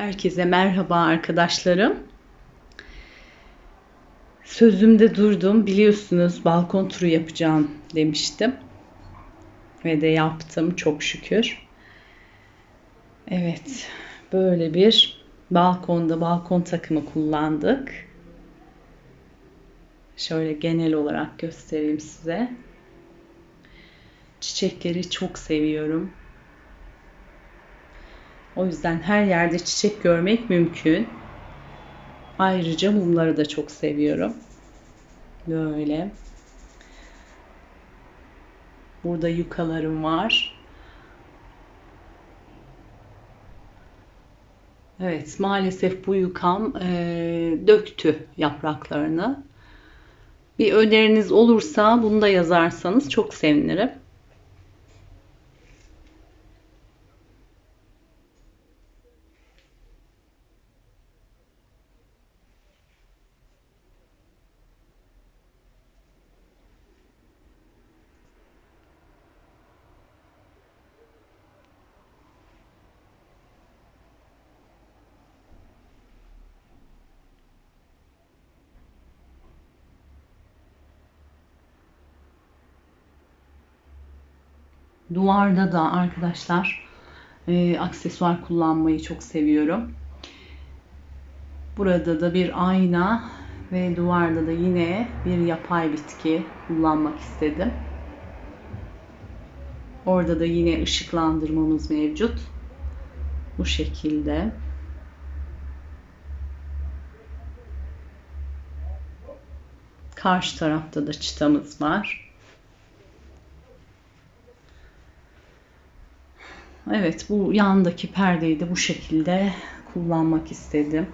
Herkese merhaba arkadaşlarım. Sözümde durdum. Biliyorsunuz balkon turu yapacağım demiştim. Ve de yaptım çok şükür. Evet, böyle bir balkonda balkon takımı kullandık. Şöyle genel olarak göstereyim size. Çiçekleri çok seviyorum. O yüzden her yerde çiçek görmek mümkün. Ayrıca mumları da çok seviyorum. Böyle. Burada yukalarım var. Evet, maalesef bu yukam e, döktü yapraklarını. Bir öneriniz olursa bunu da yazarsanız çok sevinirim. Duvarda da arkadaşlar e, aksesuar kullanmayı çok seviyorum. Burada da bir ayna ve duvarda da yine bir yapay bitki kullanmak istedim. Orada da yine ışıklandırmamız mevcut. Bu şekilde. Karşı tarafta da çıtamız var. Evet bu yandaki perdeyi de bu şekilde kullanmak istedim.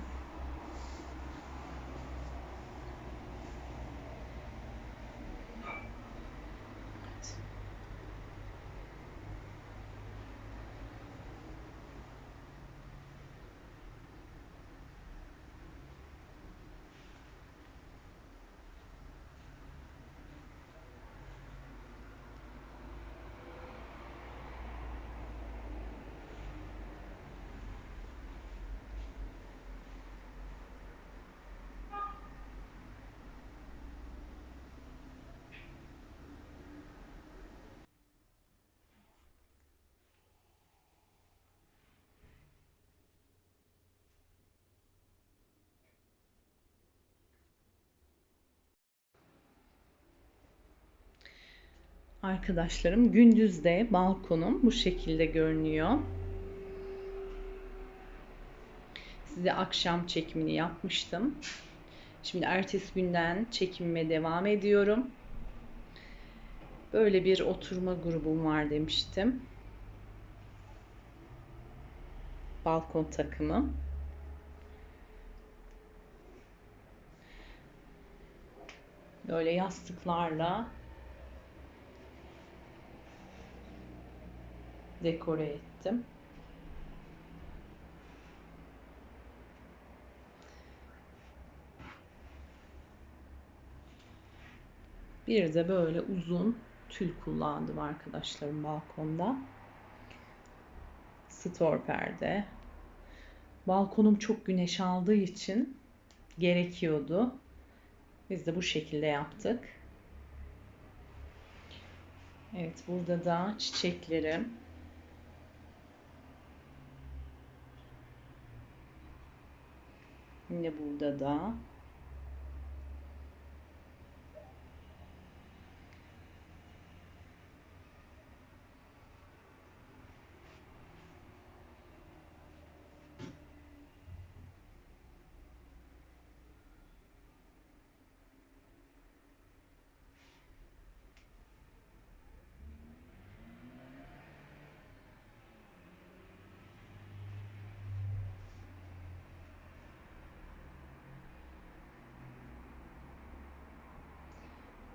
Arkadaşlarım gündüzde balkonum bu şekilde görünüyor. Size akşam çekimini yapmıştım. Şimdi ertesi günden çekimime devam ediyorum. Böyle bir oturma grubum var demiştim. Balkon takımı. Böyle yastıklarla dekore ettim. Bir de böyle uzun tül kullandım arkadaşlarım balkonda. Stor perde. Balkonum çok güneş aldığı için gerekiyordu. Biz de bu şekilde yaptık. Evet burada da çiçeklerim Yine burada da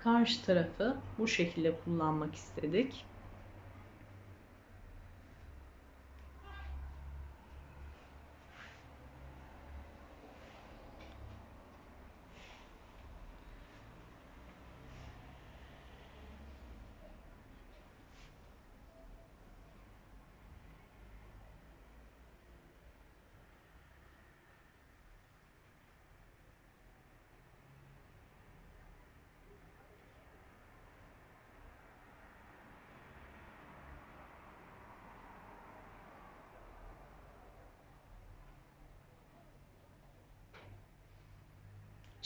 karşı tarafı bu şekilde kullanmak istedik.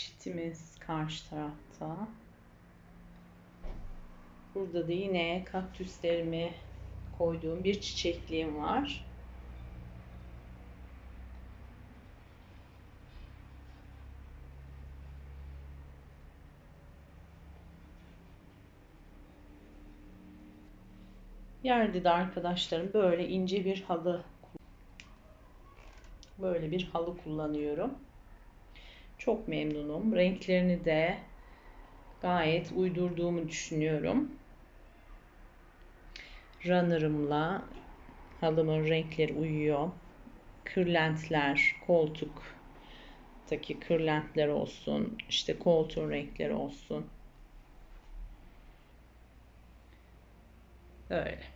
Çitimiz karşı tarafta. Burada da yine kaktüslerimi koyduğum bir çiçekliğim var. Yerde de arkadaşlarım böyle ince bir halı böyle bir halı kullanıyorum. Çok memnunum. Renklerini de gayet uydurduğumu düşünüyorum. Runner'ımla halımın renkleri uyuyor. Kırlentler, koltuktaki kırlentler olsun, işte koltuğun renkleri olsun. Öyle.